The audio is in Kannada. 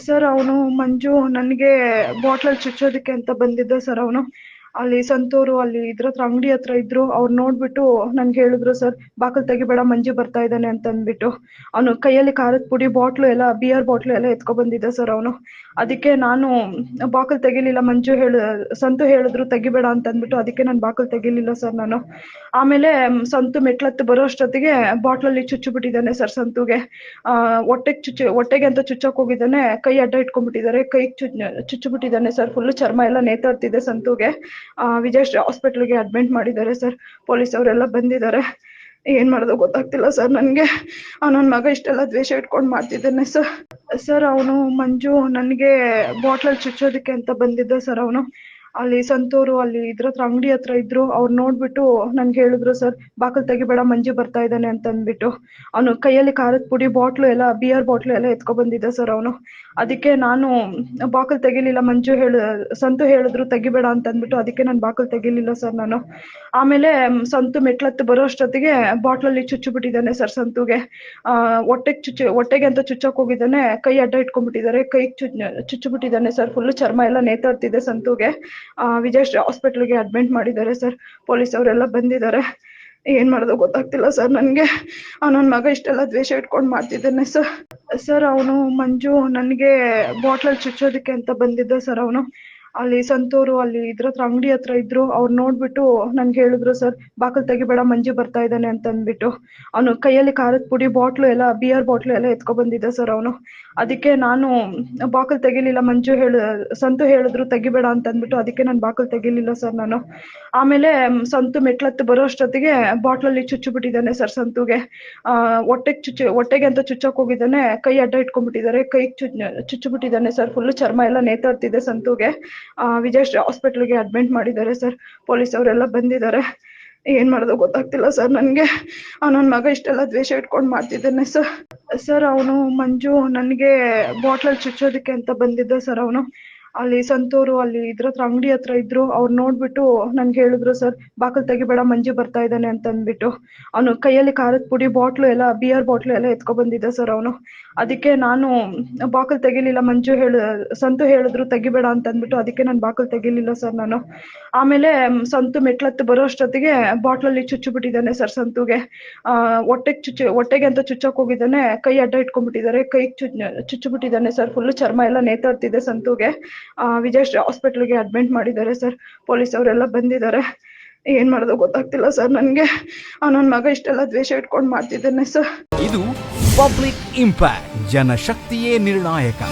ಸರ್ ಅವನು ಮಂಜು ನನಗೆ ಬಾಟ್ಲಲ್ಲಿ ಚುಚ್ಚೋದಕ್ಕೆ ಅಂತ ಬಂದಿದ್ದ ಸರ್ ಅವನು. ಅಲ್ಲಿ ಸಂತೂರು ಅಲ್ಲಿ ಇದ್ರ ಹತ್ರ ಅಂಗಡಿ ಹತ್ರ ಇದ್ರು ಅವ್ರು ನೋಡ್ಬಿಟ್ಟು ನನ್ಗೆ ಹೇಳಿದ್ರು ಸರ್ ಬಾಕಲ್ ತೆಗಿಬೇಡ ಮಂಜು ಬರ್ತಾ ಇದ್ದಾನೆ ಅಂತ ಅಂದ್ಬಿಟ್ಟು ಅವನು ಕೈಯಲ್ಲಿ ಖಾರದ ಪುಡಿ ಬಾಟ್ಲು ಎಲ್ಲ ಬಿಯರ್ ಬಾಟ್ಲು ಎಲ್ಲ ಎತ್ಕೊ ಬಂದಿದ್ದ ಸರ್ ಅವನು. ಅದಕ್ಕೆ ನಾನು ಬಾಕಲ್ ತೆಗಿಲಿಲ್ಲ ಮಂಜು ಹೇಳ ಸಂತು ಹೇಳಿದ್ರು ತೆಗಿಬೇಡ ಅಂತ ಅಂದ್ಬಿಟ್ಟು ಅದಕ್ಕೆ ನಾನು ಬಾಕಲ್ ತೆಗಿಲಿಲ್ಲ ಸರ್ ನಾನು. ಆಮೇಲೆ ಸಂತು ಮೆಟ್ಲತ್ತು ಬರೋ ಅಷ್ಟೊತ್ತಿಗೆ ಬಾಟ್ಲಲ್ಲಿ ಚುಚ್ಚು ಬಿಟ್ಟಿದ್ದಾನೆ ಸರ್ ಸಂತುಗೆ. ಆ, ಹೊಟ್ಟೆಗೆ ಚುಚ್ಚು ಹೊಟ್ಟೆಗೆ ಅಂತ ಚುಚ್ಚಕ್ ಹೋಗಿದ್ದಾನೆ ಕೈ ಅಡ್ಡ ಇಟ್ಕೊಂಡ್ಬಿಟ್ಟಿದ್ದಾರೆ ಕೈ ಚುಚ್ಚು ಬಿಟ್ಟಿದ್ದಾನೆ ಸರ್ ಫುಲ್ ಚರ್ಮ ಎಲ್ಲ ನೇತಾಡ್ತಿದೆ ಸಂತುಗೆ. ಆ, ವಿಜಯಶ್ರೀ ಹಾಸ್ಪಿಟಲ್ಗೆ ಅಡ್ಮಿಟ್ ಮಾಡಿದ್ದಾರೆ ಸರ್. ಪೊಲೀಸ್ ಅವರೆಲ್ಲ ಬಂದಿದ್ದಾರೆ. ಏನ್ ಮಾಡೋದು ಗೊತ್ತಾಗ್ತಿಲ್ಲ ಸರ್ ನನಗೆ. ನನ್ನ ಮಗ ಇಷ್ಟೆಲ್ಲ ದ್ವೇಷ ಇಟ್ಕೊಂಡು ಮಾಡ್ತಿದ್ದಾನೆ ಸರ್. ಸರ್ ಅವನು ಮಂಜು ನನಗೆ ಬಾಟ್ಲಲ್ಲಿ ಚುಚ್ಚೋದಕ್ಕೆ ಅಂತ ಬಂದಿದ್ದ ಸರ್ ಅವನು. ಅಲ್ಲಿ ಸಂತೂರು ಅಲ್ಲಿ ಇದ್ರ ಹತ್ರ ಅಂಗಡಿ ಹತ್ರ ಇದ್ರು ಅವ್ರು ನೋಡ್ಬಿಟ್ಟು ನನ್ಗೆ ಹೇಳಿದ್ರು ಸರ್ ಬಾಕಲ್ ತೆಗಿಬೇಡ ಮಂಜು ಬರ್ತಾ ಇದ್ದಾನೆ ಅಂತ ಅಂದ್ಬಿಟ್ಟು ಅವನು ಕೈಯಲ್ಲಿ ಖಾರದ ಪುಡಿ ಬಾಟ್ಲು ಎಲ್ಲ ಬಿಯರ್ ಬಾಟ್ಲು ಎಲ್ಲ ಎತ್ಕೊ ಬಂದಿದ್ದ ಸರ್ ಅವನು. ಅದಕ್ಕೆ ನಾನು ಬಾಕಲ್ ತೆಗಿಲಿಲ್ಲ ಮಂಜು ಹೇಳ ಸಂತು ಹೇಳಿದ್ರು ತೆಗಿಬೇಡ ಅಂತ ಅಂದ್ಬಿಟ್ಟು ಅದಕ್ಕೆ ನಾನು ಬಾಕಲ್ ತೆಗಿಲಿಲ್ಲ ಸರ್ ನಾನು. ಆಮೇಲೆ ಸಂತು ಮೆಟ್ಲತ್ತು ಬರೋ ಅಷ್ಟೊತ್ತಿಗೆ ಬಾಟ್ಲಲ್ಲಿ ಚುಚ್ಚು ಬಿಟ್ಟಿದ್ದಾನೆ ಸರ್ ಸಂತುಗೆ. ಆ, ಹೊಟ್ಟೆಗೆ ಚುಚ್ಚು ಹೊಟ್ಟೆಗೆ ಅಂತ ಚುಚ್ಚಕ್ ಹೋಗಿದ್ದಾನೆ ಕೈ ಅಡ್ಡ ಇಟ್ಕೊಂಡ್ಬಿಟ್ಟಿದ್ದಾರೆ ಕೈ ಚುಚ್ಚು ಬಿಟ್ಟಿದ್ದಾನೆ ಸರ್ ಫುಲ್ ಚರ್ಮ ಎಲ್ಲ ನೇತಾಡ್ತಿದೆ ಸಂತುಗೆ. ಆ, ವಿಜಯ್ ಹಾಸ್ಪಿಟ್ಲಿಗೆ ಅಡ್ಮಿಟ್ ಮಾಡಿದ್ದಾರೆ ಸರ್. ಪೊಲೀಸ್ ಅವರೆಲ್ಲ ಬಂದಿದ್ದಾರೆ. ಏನ್ ಮಾಡೋದು ಗೊತ್ತಾಗ್ತಿಲ್ಲ ಸರ್ ನನಗೆ. ನನ್ನ ಮಗ ಇಷ್ಟೆಲ್ಲ ದ್ವೇಷ ಇಟ್ಕೊಂಡು ಮಾಡ್ತಿದ್ದಾನೆ ಸರ್. ಸರ್ ಅವನು ಮಂಜು ನನಗೆ ಬಾಟ್ಲಲ್ಲಿ ಚುಚ್ಚೋದಕ್ಕೆ ಅಂತ ಬಂದಿದ್ದ ಸರ್ ಅವನು. ಅಲ್ಲಿ ಸಂತೂರು ಅಲ್ಲಿ ಇದ್ರ ಹತ್ರ ಅಂಗಡಿ ಹತ್ರ ಇದ್ರು ಅವ್ರು ನೋಡ್ಬಿಟ್ಟು ನನ್ಗೆ ಹೇಳಿದ್ರು ಸರ್ ಬಾಕಲ್ ತೆಗಿಬೇಡ ಮಂಜು ಬರ್ತಾ ಇದ್ದಾನೆ ಅಂತ ಅಂದ್ಬಿಟ್ಟು ಅವನು ಕೈಯಲ್ಲಿ ಖಾರದ ಪುಡಿ ಬಾಟ್ಲು ಎಲ್ಲ ಬಿಯರ್ ಬಾಟ್ಲು ಎಲ್ಲ ಎತ್ಕೊ ಬಂದಿದ್ದ ಸರ್ ಅವನು. ಅದಕ್ಕೆ ನಾನು ಬಾಕಲ್ ತೆಗಿಲಿಲ್ಲ ಮಂಜು ಹೇಳ ಸಂತು ಹೇಳಿದ್ರು ತೆಗಿಬೇಡ ಅಂತ ಅಂದ್ಬಿಟ್ಟು ಅದಕ್ಕೆ ನಾನು ಬಾಕಲ್ ತೆಗಿಲಿಲ್ಲ ಸರ್ ನಾನು. ಆಮೇಲೆ ಸಂತು ಮೆಟ್ಲತ್ತು ಬರೋ ಅಷ್ಟೊತ್ತಿಗೆ ಬಾಟ್ಲಲ್ಲಿ ಚುಚ್ಚು ಬಿಟ್ಟಿದ್ದಾನೆ ಸರ್ ಸಂತುಗೆ. ಆ, ಹೊಟ್ಟೆಗೆ ಚುಚ್ಚು ಹೊಟ್ಟೆಗೆ ಅಂತ ಚುಚ್ಚಕ್ ಹೋಗಿದ್ದಾನೆ ಕೈ ಅಡ್ಡ ಇಟ್ಕೊಂಡ್ಬಿಟ್ಟಿದ್ದಾರೆ ಕೈ ಚುಚ್ಚು ಬಿಟ್ಟಿದ್ದಾನೆ ಸರ್ ಫುಲ್ ಚರ್ಮ ಎಲ್ಲ ನೇತಾಡ್ತಿದೆ ಸಂತುಗೆ. ಆ, ವಿಜಯಶ್ರೀ ಹಾಸ್ಪಿಟಲ್ಗೆ ಅಡ್ಮಿಟ್ ಮಾಡಿದ್ದಾರೆ ಸರ್. ಪೊಲೀಸ್ ಅವರೆಲ್ಲ ಬಂದಿದ್ದಾರೆ. ಏನ್ ಮಾಡೋದು ಗೊತ್ತಾಗ್ತಿಲ್ಲ ಸರ್ ನನಗೆ. ನನ್ನ ಮಗ ಇಷ್ಟೆಲ್ಲ ದ್ವೇಷ ಇಟ್ಕೊಂಡು ಮಾಡ್ತಿದ್ದಾನೆ ಸರ್. ಸರ್ ಅವನು ಮಂಜು ನನಗೆ ಬಾಟ್ಲಲ್ಲಿ ಚುಚ್ಚೋದಕ್ಕೆ ಅಂತ ಬಂದಿದ್ದ ಸರ್ ಅವನು. ಅಲ್ಲಿ ಸಂತೂರು ಅಲ್ಲಿ ಇದ್ರ ಹತ್ರ ಅಂಗಡಿ ಹತ್ರ ಇದ್ರು ಅವ್ರು ನೋಡ್ಬಿಟ್ಟು ನನ್ಗೆ ಹೇಳಿದ್ರು ಸರ್ ಬಾಕಲ್ ತೆಗಿಬೇಡ ಮಂಜು ಬರ್ತಾ ಇದ್ದಾನೆ ಅಂತ ಅಂದ್ಬಿಟ್ಟು ಅವನು ಕೈಯಲ್ಲಿ ಖಾರದ ಪುಡಿ ಬಾಟ್ಲು ಎಲ್ಲ ಬಿಯರ್ ಬಾಟ್ಲು ಎಲ್ಲ ಎತ್ಕೊ ಬಂದಿದ್ದ ಸರ್ ಅವನು. ಅದಕ್ಕೆ ನಾನು ಬಾಕಲ್ ತೆಗಿಲಿಲ್ಲ ಮಂಜು ಹೇಳ ಸಂತು ಹೇಳಿದ್ರು ತೆಗಿಬೇಡ ಅಂತ ಅಂದ್ಬಿಟ್ಟು ಅದಕ್ಕೆ ನಾನು ಬಾಕಲ್ ತೆಗಿಲಿಲ್ಲ ಸರ್ ನಾನು. ಆಮೇಲೆ ಸಂತು ಮೆಟ್ಲತ್ತು ಬರೋ ಅಷ್ಟೊತ್ತಿಗೆ ಬಾಟ್ಲಲ್ಲಿ ಚುಚ್ಚು ಬಿಟ್ಟಿದ್ದಾನೆ ಸರ್ ಸಂತುಗೆ. ಆ, ಹೊಟ್ಟೆಗೆ ಚುಚ್ಚು ಹೊಟ್ಟೆಗೆ ಅಂತ ಚುಚ್ಚಕ್ ಹೋಗಿದ್ದಾನೆ ಕೈ ಅಡ್ಡ ಇಟ್ಕೊಂಡ್ಬಿಟ್ಟಿದ್ದಾರೆ ಕೈ ಚುಚ್ಚು ಬಿಟ್ಟಿದ್ದಾನೆ ಸರ್ ಫುಲ್ ಚರ್ಮ ಎಲ್ಲ ನೇತಾಡ್ತಿದೆ ಸಂತುಗೆ. ಆ, ವಿಜಯ್ ಹಾಸ್ಪಿಟ್ಲಿಗೆ ಅಡ್ಮಿಟ್ ಮಾಡಿದ್ದಾರೆ ಸರ್. ಪೊಲೀಸ್ ಅವರೆಲ್ಲ ಬಂದಿದ್ದಾರೆ. ಏನ್ ಮಾಡೋದು ಗೊತ್ತಾಗ್ತಿಲ್ಲ ಸರ್ ನನಗೆ. ನನ್ನ ಮಗ ಇಷ್ಟೆಲ್ಲ ದ್ವೇಷ ಇಟ್ಕೊಂಡು ಮಾಡ್ತಿದ್ದೇನೆ ಸರ್. ಇದು ಪಬ್ಲಿಕ್ ಇಂಪ್ಯಾಕ್ಟ್ ಜನಶಕ್ತಿಯೇ ನಿರ್ಣಾಯಕ.